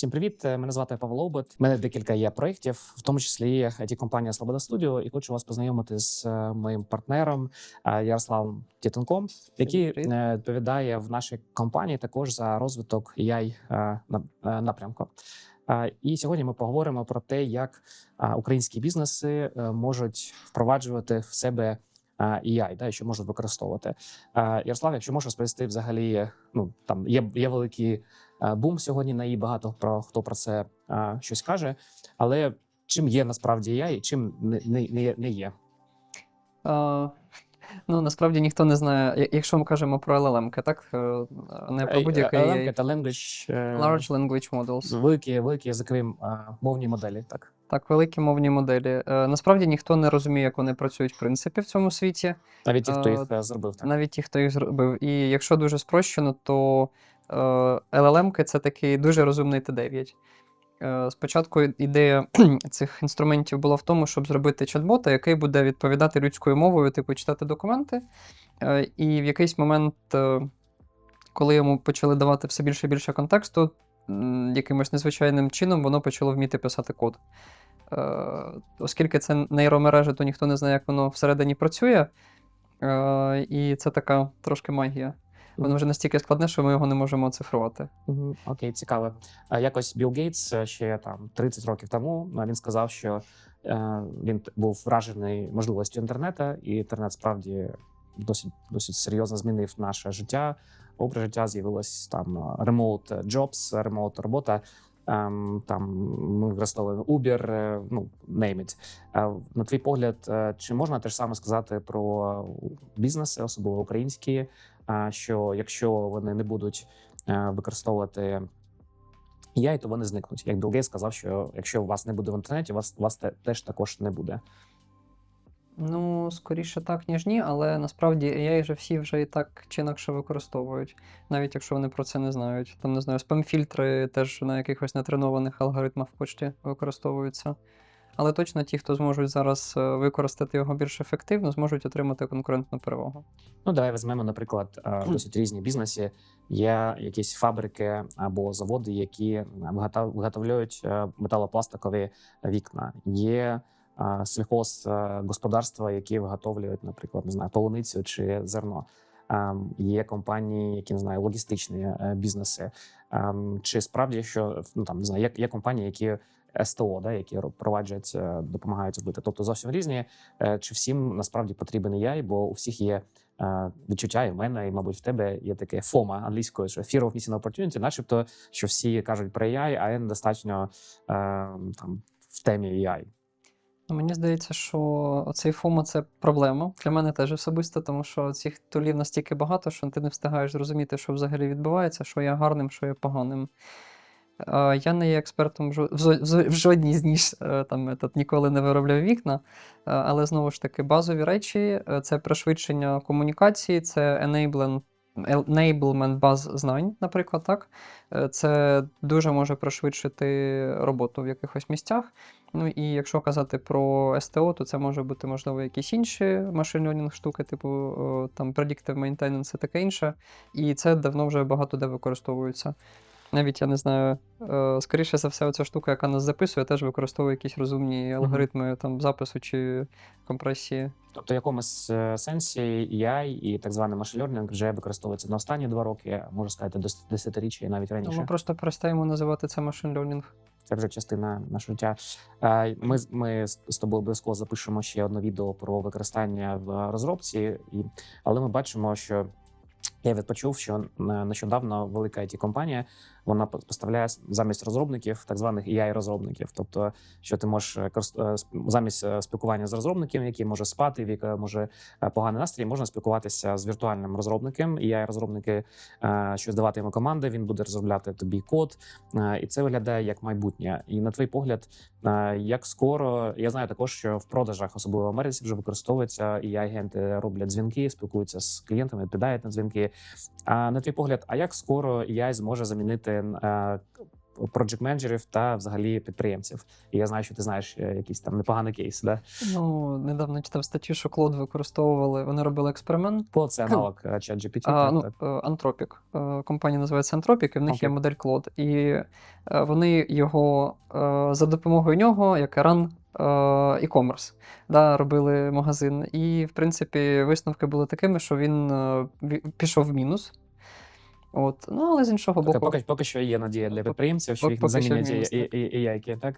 Всім привіт! Е, Мене звати Павло Обет. У мене декілька є проєктів, в тому числі it компанія Слобода Студіо. І хочу вас познайомити з е, моїм партнером е, Ярославом Тітенком, який відповідає в нашій компанії також за розвиток AI на- напрямку. І сьогодні ми поговоримо про те, як українські бізнеси можуть впроваджувати в себе AI, да, і що можуть використовувати. Ярослав, якщо можеш розповісти, взагалі, ну там є, є великі бум сьогодні на і багато про хто про це е, щось каже. Але чим є насправді AI і чим не, не, не, є? А, ну, насправді ніхто не знає, якщо ми кажемо про LLM, так? Е, Не про будь-який LLM це language, е, Large Language Models. великі, великі язикові е, мовні моделі. Так Так, великі мовні моделі. Е, Насправді ніхто не розуміє, як вони працюють в принципі в цьому світі, навіть ті, хто Е, їх е, зробив, так навіть ті, хто їх зробив. І якщо дуже спрощено, то е, LLM це такий дуже розумний Т9. Е, Спочатку ідея цих інструментів була в тому, щоб зробити чат-бота, який буде відповідати людською мовою, типу читати документи. Е, І в якийсь момент, е, коли йому почали давати все більше і більше контексту, якимось незвичайним чином воно почало вміти писати код. Е, Оскільки це нейромережа, то ніхто не знає, як воно всередині працює. Е, І це така трошки магія. Воно вже настільки складне, що ми його не можемо оцифрувати. Окей, цікаво. Якось Білл Гейтс е, ще там 30 років тому е, він сказав, що е, він був вражений можливістю інтернету, і інтернет справді досить досить серйозно змінив наше життя. Образ життя з'явилось там remote jobs, remote робота. Ем, Там ми використовуємо Uber, е, ну name it. На твій погляд, чи можна те ж саме сказати про бізнеси, особливо українські, що якщо вони не будуть е, використовувати AI, то вони зникнуть. Як Білл сказав, що якщо вас не буде в інтернеті, вас вас теж також не буде. Ну, скоріше так, ніж ні, але насправді AI же всі вже і так чи інакше використовують, навіть якщо вони про це не знають. Там не знаю, спам-фільтри теж на якихось нетренованих алгоритмах в почті використовуються. Але точно ті, хто зможуть зараз е, використати його більш ефективно, зможуть отримати конкурентну перевагу. Ну, давай візьмемо, наприклад, е, досить різні бізнеси. Є якісь фабрики або заводи, які виготов- виготовляють е, металопластикові вікна. Є е, сільхозгосподарства, які виготовлюють, наприклад, не знаю, полуницю чи зерно. Ем, Є компанії, які не знаю, логістичні е, бізнеси. Ем, Чи справді що ну там не знаю, є, є компанії, які СТО, да, які ро- проваджують, е, допомагають зробити. Тобто зовсім різні. Е, Чи всім насправді потрібен AI, бо у всіх є е, відчуття, і в мене, і мабуть, в тебе є таке FOMA англійською, що Fear of Missing Opportunity, начебто, що всі кажуть про AI, а я недостатньо там в темі AI. Ну, Мені здається, що оцей FOMO – це проблема для мене теж особисто, тому що цих тулів настільки багато, що ти не встигаєш зрозуміти, що взагалі відбувається, що є гарним, що є поганим. Я не є експертом в жодній з ніж е, там этот, ніколи не виробляв вікна. Е, Але знову ж таки, базові речі е, це пришвидшення комунікації, це enablement, баз знань, наприклад, так. Це дуже може пришвидшити роботу в якихось місцях. Ну і якщо казати про СТО, то це може бути, можливо, якісь інші машин learning штуки, типу там predictive maintenance і таке інше. І це давно вже багато де використовується. Навіть я не знаю, е, скоріше за все, оця штука, яка нас записує, теж використовує якісь розумні алгоритми там запису чи компресії. Тобто, в якомусь е, сенсі AI і так званий машин learning вже використовується на останні два роки, можна сказати, до десятиріччя і навіть Ну, раніше. ми просто перестаємо називати це машин learning. Це вже частина нашого життя. Е, Ми, ми з тобою обов'язково запишемо ще одне відео про використання в розробці, але ми бачимо, що я відпочув, що нещодавно велика it компанія вона поставляє замість розробників так званих AI-розробників. Тобто, що ти можеш е, е, замість е, спілкування з розробником, який може спати, в якого може поганий настрій, можна спілкуватися з віртуальним розробником. AI-розробники е, щось давати йому команди, він буде розробляти тобі код, і це виглядає як майбутнє. І на твій погляд, як скоро я знаю також, що в продажах, особливо в Америці, вже використовується і агенти роблять дзвінки, спілкуються з клієнтами, відповідають на дзвінки. А на твій погляд, а як скоро AI зможе замінити е, проджект менеджерів та взагалі підприємців. І я знаю, що ти знаєш е, якийсь там непоганий кейс. Да? Ну, недавно читав статтю, що Клод використовували, вони робили експеримент. По це аналог е, ChatGPT. А, ну, так. Е, Компанія називається Anthropic, і в них є модель Claude. І вони його за допомогою нього, як е, e-commerce, да, робили магазин. І, в принципі, висновки були такими, що він пішов в мінус. От. Ну, але з іншого Тобто боку, поки, поки що є надія для підприємців, що їх що замінять мінус, і, і, і, яйки, так?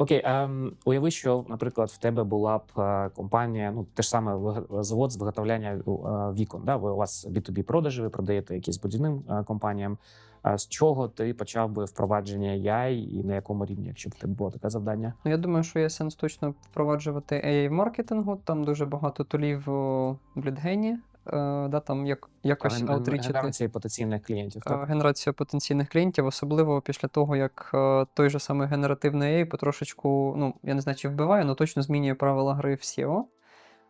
Окей, ем, уяви, що, наприклад, в тебе була б е, компанія, ну те ж саме завод з виготовляння е, вікон. Да? Ви у вас B2B продажі, ви продаєте якісь будівним е, компаніям. А з чого ти почав би впровадження AI і на якому рівні, якщо б тебе було таке завдання? Ну, я думаю, що є сенс точно впроваджувати AI в маркетингу. Там дуже багато тулів у Блідгені, да, там як, якось Ген- аутрічити Генерації потенційних клієнтів. е, Так? генерацію потенційних клієнтів, особливо після того, як е, той же самий генеративний AI потрошечку, ну, я не знаю, чи вбиває, але точно змінює правила гри в SEO,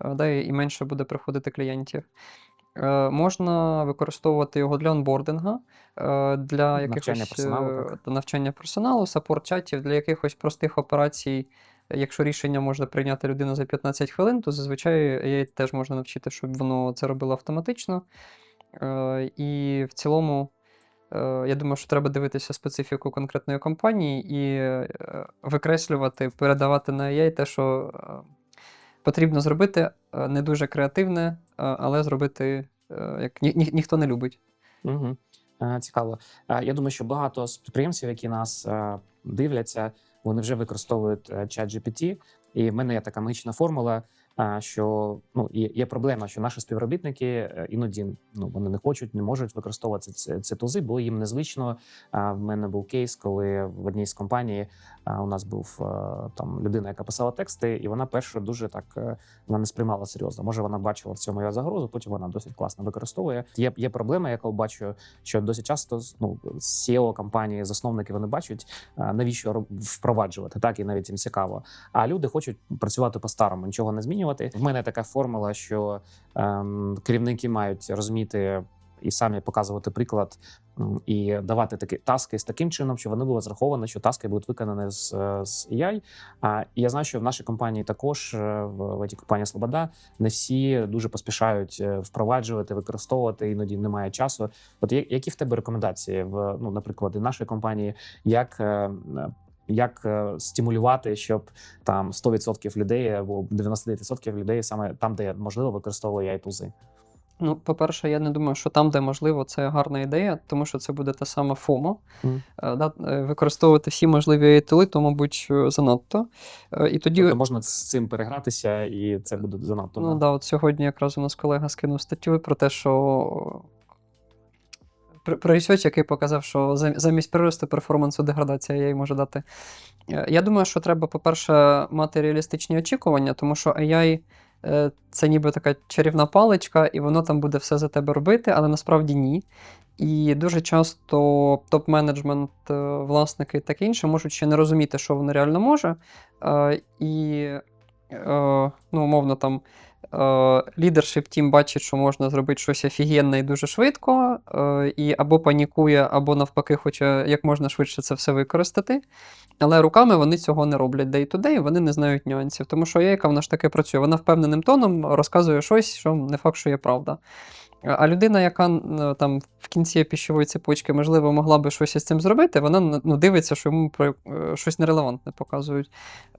е, да, і і менше буде приходити клієнтів. Е, Можна використовувати його для онбординга, е, для якихось Навчання персоналу, е, так. навчання персоналу, саппорт-чатів, для якихось простих операцій. Якщо рішення може прийняти людина за 15 хвилин, то зазвичай AI теж можна навчити, щоб воно це робило автоматично. Е, І в цілому, е, я думаю, що треба дивитися специфіку конкретної компанії і е, викреслювати, передавати на AI те, що потрібно зробити, не дуже креативне, але зробити як ні, ні, ніхто не любить. Угу. Цікаво. Я думаю, що багато з підприємців, які нас дивляться, вони вже використовують е, ChatGPT. І в мене є така магічна формула, е, що ну є, проблема, що наші співробітники е, іноді ну вони не хочуть, не можуть використовувати ці, тузи, бо їм незвично. В мене був кейс, коли в одній з компаній у нас був е, там людина, яка писала тексти, і вона перше дуже так е, вона не сприймала серйозно. Може, вона бачила в цьому я загрозу, потім вона досить класно використовує. Є, є проблема, яку бачу, що досить часто ну, SEO компанії, засновники вони бачать, навіщо впроваджувати, так і навіть їм цікаво. А люди хочуть працювати по-старому, нічого не змінювати. В мене така формула, що ем, керівники мають розуміти. І самі показувати приклад і давати такі таски з таким чином, щоб вони були зраховані, що таски будуть виконані з, е, з AI. А я знаю, що в нашій компанії також е, в, в компанії Слобода не всі дуже поспішають е, впроваджувати, використовувати, іноді немає часу. От які в тебе рекомендації в ну, наприклад, і нашої компанії, як як е, стимулювати, щоб там 100% людей або 99% людей саме там, де можливо, використовували ai тузи Ну, по-перше, я не думаю, що там, де можливо, це гарна ідея, тому що це буде та сама. Мгм. Е, Да, е, використовувати всі можливі тули, то, мабуть, занадто. І тоді Тобто можна з цим перегратися, і це буде занадто. Ну да. да, от сьогодні якраз у нас колега скинув статтю про те, що про- про який показав, що замість приросту перформансу деградація AI може дати. Е, Я думаю, що треба, по-перше, мати реалістичні очікування, тому що AI е, це ніби така чарівна паличка, і воно там буде все за тебе робити, але насправді ні. І дуже часто топ-менеджмент, е, власники і таке інше можуть ще не розуміти, що воно реально може. І, ну, умовно, там лідершип тім бачить, що можна зробити щось офігенне і дуже швидко, е, і або панікує, або навпаки, хоче як можна швидше це все використати. Але руками вони цього не роблять day-to-day, вони не знають нюансів. Тому що є, яка вона ж таки працює, вона впевненим тоном розказує щось, що не факт, що є правда. А людина, яка там в кінці піщової цепочки, можливо, могла би щось із цим зробити, вона ну, дивиться, що йому про е, щось нерелевантне показують.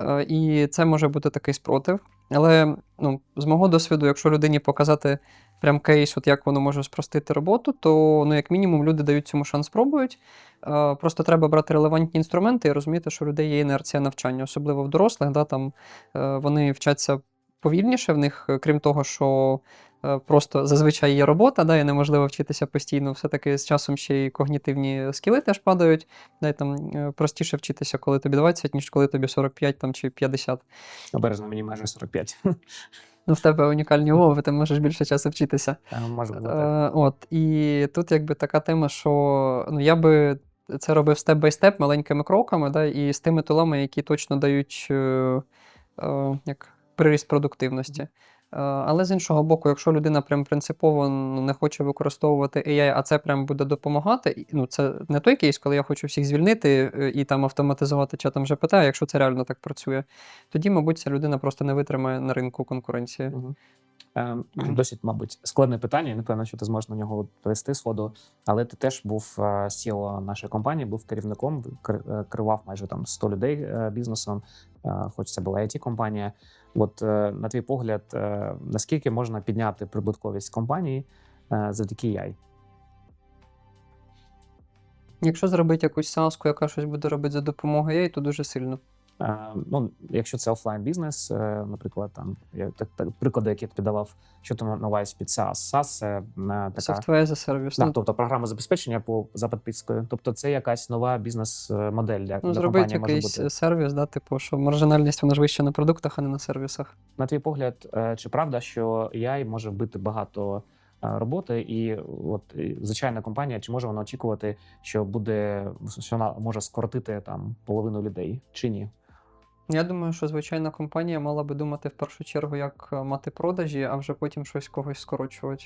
Е, І це може бути такий спротив. Але ну, з мого досвіду, якщо людині показати прям кейс, от як воно може спростити роботу, то ну, як мінімум люди дають цьому шанс, спробують. Е, Просто треба брати релевантні інструменти і розуміти, що у людей є інерція навчання, особливо в дорослих, да, там вони вчаться повільніше в них, крім того, що просто зазвичай є робота, да, і неможливо вчитися постійно. Все-таки з часом ще й когнітивні скіли теж падають. Да, і там е, простіше вчитися, коли тобі 20, ніж коли тобі 45 там, чи 50. Обережно мені майже 45. Ну, в тебе унікальні умови, ти можеш більше часу вчитися. Е, так. Е, от, і тут якби така тема, що ну, я би це робив степ-бай-степ маленькими кроками, да, і з тими тулами, які точно дають е, е, як приріст продуктивності. Е, Але з іншого боку, якщо людина прям принципово ну, не хоче використовувати AI, а це прям буде допомагати, ну це не той кейс, коли я хочу всіх звільнити е, і там автоматизувати чатом GPT, а якщо це реально так працює, тоді, мабуть, ця людина просто не витримає на ринку конкуренції. Е, Досить, мабуть, складне питання. Не певно, що ти зможеш на нього відповісти сходу. Але ти теж був CEO нашої компанії, був керівником, кер- керував майже там 100 людей бізнесом, хоч це була it компанія От е, на твій погляд, е, наскільки можна підняти прибутковість компанії е, завдяки AI? Якщо зробити якусь саску, яка щось буде робити за допомогою AI, то дуже сильно. Е, Ну, якщо це офлайн бізнес, е, наприклад, там я так, так приклади, які я тобі давав, що ти на увазі під SaaS. SaaS – це е, така Software as a service. Да, Ну, тобто програма забезпечення по за підпискою. Тобто це якась нова бізнес-модель для, ну для зробити може якийсь бути. сервіс, да, типу, що маржинальність вона ж вища на продуктах, а не на сервісах. На твій погляд, чи правда, що AI може вбити багато роботи, і от звичайна компанія, чи може вона очікувати, що буде що вона може скоротити там половину людей, чи ні? Я думаю, що звичайна компанія мала би думати в першу чергу, як е, мати продажі, а вже потім щось когось скорочувати.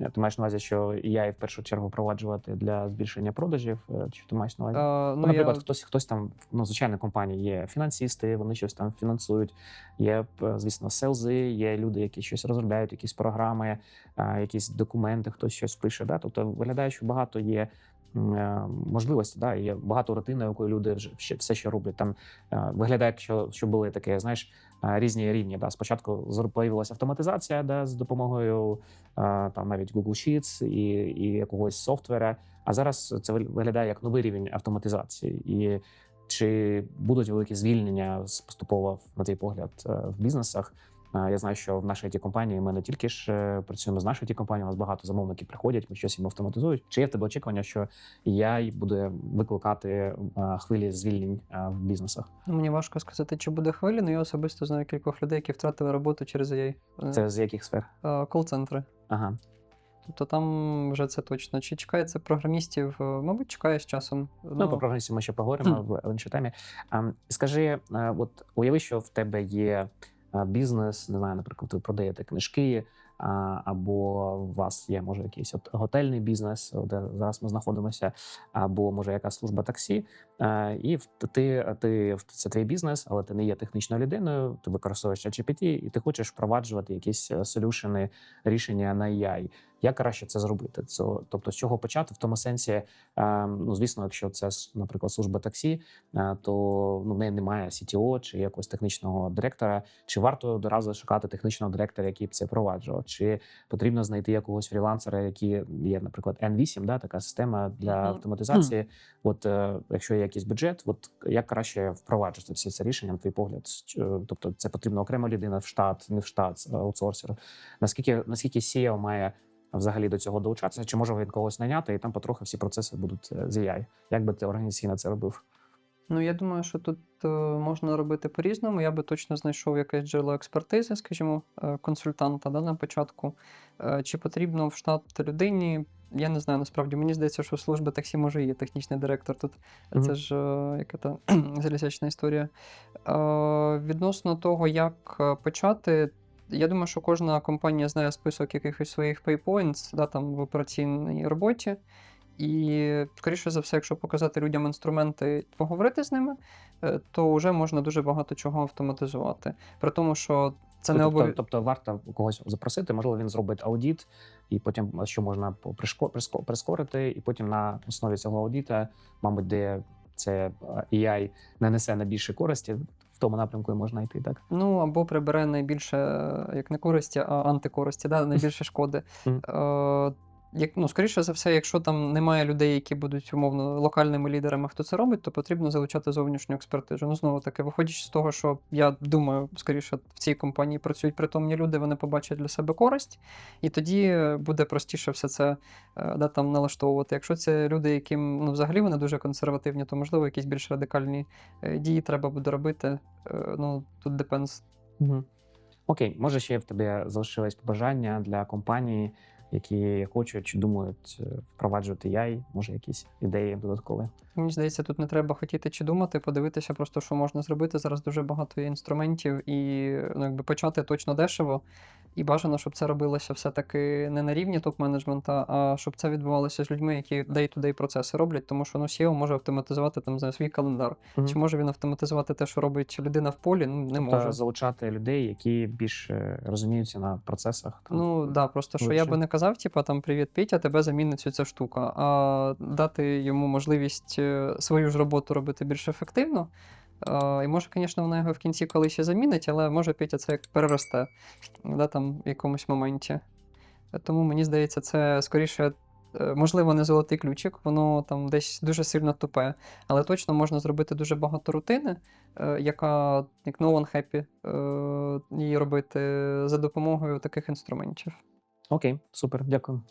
Е, Ти маєш на увазі, що AI в першу чергу впроваджувати для збільшення продажів? е, Чи ти маєш на увазі? Е, Ну, ну, наприклад, я... хтось хтось там, ну, звичайно, компанії є фінансисти, вони щось там фінансують. Є, звісно, селзи, є люди, які щось розробляють, якісь програми, якісь документи, хтось щось пише. Да? Тобто виглядає, що багато є. Е, Можливості, да, є багато рутини, якою люди ще все, що роблять. Там е, виглядає, що, що були таке, знаєш, е, різні рівні. Да. Спочатку появилася автоматизація, да, з допомогою там навіть Google Sheets і, і якогось софтвера. А зараз це виглядає як новий рівень автоматизації. І чи будуть великі звільнення поступово на твій погляд в бізнесах? Я знаю, що в нашій it компанії ми не тільки ж е, працюємо з нашою it компанією, у нас багато замовників приходять, ми щось їм автоматизують. Чи є в тебе очікування, що AI буде викликати е, хвилі звільнень е, в бізнесах? Ну, Мені важко сказати, чи буде хвилі, але я особисто знаю кількох людей, які втратили роботу через AI. Це з яких сфер? Кол-центри. Ага. Тобто там вже це точно. Чи чекає це програмістів? Мабуть, чекає з часом. Ну, по програмісті ми ще поговоримо в іншій темі. Скажи, е, от уяви, що в тебе є бізнес, не знаю, наприклад, ви продаєте книжки, або у вас є, може, якийсь от готельний бізнес, де зараз ми знаходимося, або може якась служба таксі. І ти, ти це твій бізнес, але ти не є технічною людиною, ти використовуєш ChatGPT, і ти хочеш впроваджувати якісь солюшени, рішення на AI. Як краще це зробити? Це, тобто, з чого почати в тому сенсі, е, ну звісно, якщо це наприклад служба таксі, е, то ну в неї немає CTO чи якогось технічного директора. Чи варто одразу шукати технічного директора, який б це впроваджував? Чи потрібно знайти якогось фрілансера, який є, наприклад, N8, да, така система для автоматизації? От е, якщо є якийсь бюджет, от як краще впроваджувати всі це рішення, на твій погляд? Е, Тобто, це потрібна окрема людина в штат, не в штат, аутсорсер. Наскільки наскільки SEO має взагалі до цього долучатися? Чи може він когось найняти, і там потрохи всі процеси будуть е, з AI? Як би ти організаційно це робив? Ну, я думаю, що тут е, можна робити по-різному. Я би точно знайшов якесь джерело експертизи, скажімо, е, консультанта да, на початку. Чи потрібно в штат людині? Я не знаю, насправді мені здається, що служба таксі може є технічний директор тут. Мгм. Це ж яка та залізячна історія. Е, відносно того, як почати. Я думаю, що кожна компанія знає список якихось своїх paypoints да, там, в операційній роботі. І, скоріше за все, якщо показати людям інструменти, поговорити з ними, е, то вже можна дуже багато чого автоматизувати. При тому, що це не тобто, обов'язково. тобто варто когось запросити, можливо, він зробить аудіт, і потім що можна прискорити, і потім на основі цього аудіта, мабуть, де це AI не несе найбільше користі, тому напрямку і можна йти, так? Ну, або прибере найбільше, як не користі, а антикористі, да? найбільше шкоди. Е, як, ну, скоріше за все, якщо там немає людей, які будуть умовно локальними лідерами, хто це робить, то потрібно залучати зовнішню експертизу. Ну, знову таки, виходячи з того, що я думаю, скоріше в цій компанії працюють притомні люди, вони побачать для себе користь, і тоді е, буде простіше все це е, да, там налаштовувати. Якщо це люди, яким ну, взагалі вони дуже консервативні, то можливо якісь більш радикальні е, дії треба буде робити. Ну, тут. Угу. Окей, може ще в тебе залишилось побажання для компанії, які хочуть чи думають е, впроваджувати AI, може якісь ідеї додаткові. Мені здається, тут не треба хотіти чи думати, подивитися просто, що можна зробити. Зараз дуже багато є інструментів, і ну, якби почати точно дешево. І бажано, щоб це робилося все-таки не на рівні топ-менеджмента, а щоб це відбувалося з людьми, які day-to-day процеси роблять, тому що ну, SEO може автоматизувати там за свій календар. Чи може він автоматизувати те, що робить людина в полі? Ну, не може. Залучати людей, які більш е, розуміються на процесах. Там. Ну да, просто що я би не казав, типа там привіт, Петя, тебе замінить ця штука, а дати йому можливість е, свою ж роботу робити більш ефективно. Е, І може, звісно, вона його в кінці колись і замінить, але може Петя це як переросте да, там, в якомусь моменті. Тому мені здається, це скоріше, е, можливо, не золотий ключик, воно там десь дуже сильно тупе, але точно можна зробити дуже багато рутини, яка як no one happy, її робити за допомогою таких інструментів. Окей, супер, дякую.